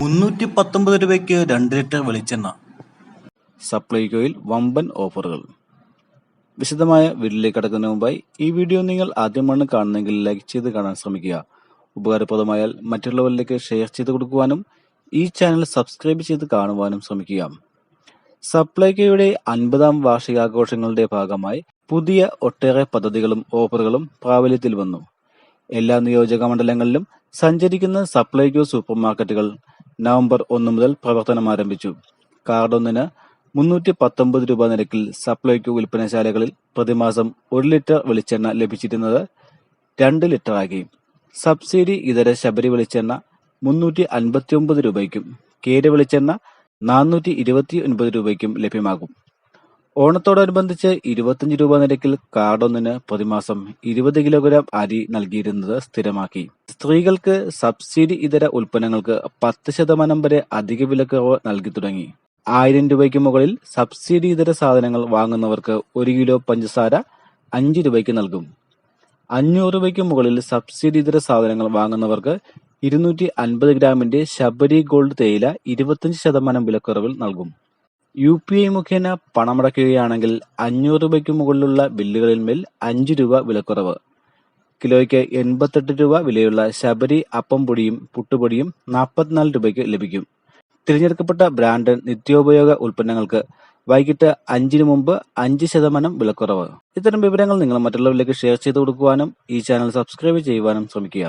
മുന്നൂറ്റി പത്തൊമ്പത് രൂപയ്ക്ക് രണ്ട് ലിറ്റർ വെളിച്ചെണ്ണ. സപ്ലൈകോയിൽ വമ്പൻ ഓഫറുകൾ. വിശദമായ വീഡിയോയിലേക്ക് കടക്കുന്നതിന് മുമ്പായി ഈ വീഡിയോ നിങ്ങൾ ആദ്യമാണ് കാണുന്നതെങ്കിൽ ലൈക്ക് ചെയ്ത് കാണാൻ ശ്രമിക്കുക. ഉപകാരപ്രദമായാൽ മറ്റുള്ളവരിലേക്ക് ഷെയർ ചെയ്ത് കൊടുക്കുവാനും ഈ ചാനൽ സബ്സ്ക്രൈബ് ചെയ്ത് കാണുവാനും ശ്രമിക്കുക. സപ്ലൈകോയുടെ അൻപതാം വാർഷികാഘോഷങ്ങളുടെ ഭാഗമായി പുതിയ ഒട്ടേറെ പദ്ധതികളും ഓഫറുകളും പ്രാബല്യത്തിൽ വന്നു. എല്ലാ നിയോജക മണ്ഡലങ്ങളിലും സഞ്ചരിക്കുന്ന സപ്ലൈകോ സൂപ്പർ മാർക്കറ്റുകൾ നവംബർ ഒന്ന് മുതൽ പ്രവർത്തനം ആരംഭിച്ചു. കാർഡൊന്നിന് മുന്നൂറ്റി പത്തൊമ്പത് രൂപ നിരക്കിൽ സപ്ലൈകോ വിൽപ്പനശാലകളിൽ പ്രതിമാസം ഒരു ലിറ്റർ വെളിച്ചെണ്ണ ലഭിച്ചിരുന്നത് രണ്ട് ലിറ്ററാക്കി സബ്സിഡി ഇതര ശബരി വെളിച്ചെണ്ണ മുന്നൂറ്റി അൻപത്തി ഒമ്പത് രൂപയ്ക്കും കേര വെളിച്ചെണ്ണ നാനൂറ്റി ഇരുപത്തി ഒൻപത് രൂപയ്ക്കും ലഭ്യമാകും. ഓണത്തോടനുബന്ധിച്ച് ഇരുപത്തിയഞ്ച് രൂപ നിരക്കിൽ കാർഡൊന്നിന് പ്രതിമാസം ഇരുപത് കിലോഗ്രാം അരി നൽകിയിരുന്നത് സ്ഥിരമാക്കി. സ്ത്രീകൾക്ക് സബ്സിഡി ഇതര ഉൽപ്പന്നങ്ങൾക്ക് പത്ത് ശതമാനം വരെ അധിക വിലക്കുറവ് നൽകി തുടങ്ങി. ആയിരം രൂപയ്ക്ക് മുകളിൽ സബ്സിഡി ഇതര സാധനങ്ങൾ വാങ്ങുന്നവർക്ക് ഒരു കിലോ പഞ്ചസാര അഞ്ച് രൂപയ്ക്ക് നൽകും. അഞ്ഞൂറ് രൂപയ്ക്ക് മുകളിൽ സബ്സിഡി ഇതര സാധനങ്ങൾ വാങ്ങുന്നവർക്ക് ഇരുന്നൂറ്റി അൻപത് ഗ്രാമിന്റെ ശബരി ഗോൾഡ് തേയില ഇരുപത്തിയഞ്ച് ശതമാനം വിലക്കുറവിൽ നൽകും. യു പി ഐ മുഖേന പണമടയ്ക്കുകയാണെങ്കിൽ അഞ്ഞൂറ് രൂപയ്ക്ക് മുകളിലുള്ള ബില്ലുകളിൽ ബില്ലുകളിന്മേൽ അഞ്ച് രൂപ വിലക്കുറവ്. കിലോയ്ക്ക് എൺപത്തെട്ട് രൂപ വിലയുള്ള ശബരി അപ്പം പൊടിയും പുട്ടുപൊടിയും നാൽപ്പത്തിനാല് രൂപയ്ക്ക് ലഭിക്കും. തിരഞ്ഞെടുക്കപ്പെട്ട ബ്രാൻഡ് നിത്യോപയോഗ ഉൽപ്പന്നങ്ങൾക്ക് വൈകിട്ട് അഞ്ചിനു മുമ്പ് അഞ്ച് ശതമാനം വിലക്കുറവ്. ഇത്തരം വിവരങ്ങൾ നിങ്ങൾ മറ്റുള്ളവരിലേക്ക് ഷെയർ ചെയ്തു കൊടുക്കുവാനും ഈ ചാനൽ സബ്സ്ക്രൈബ് ചെയ്യുവാനും ശ്രമിക്കുക.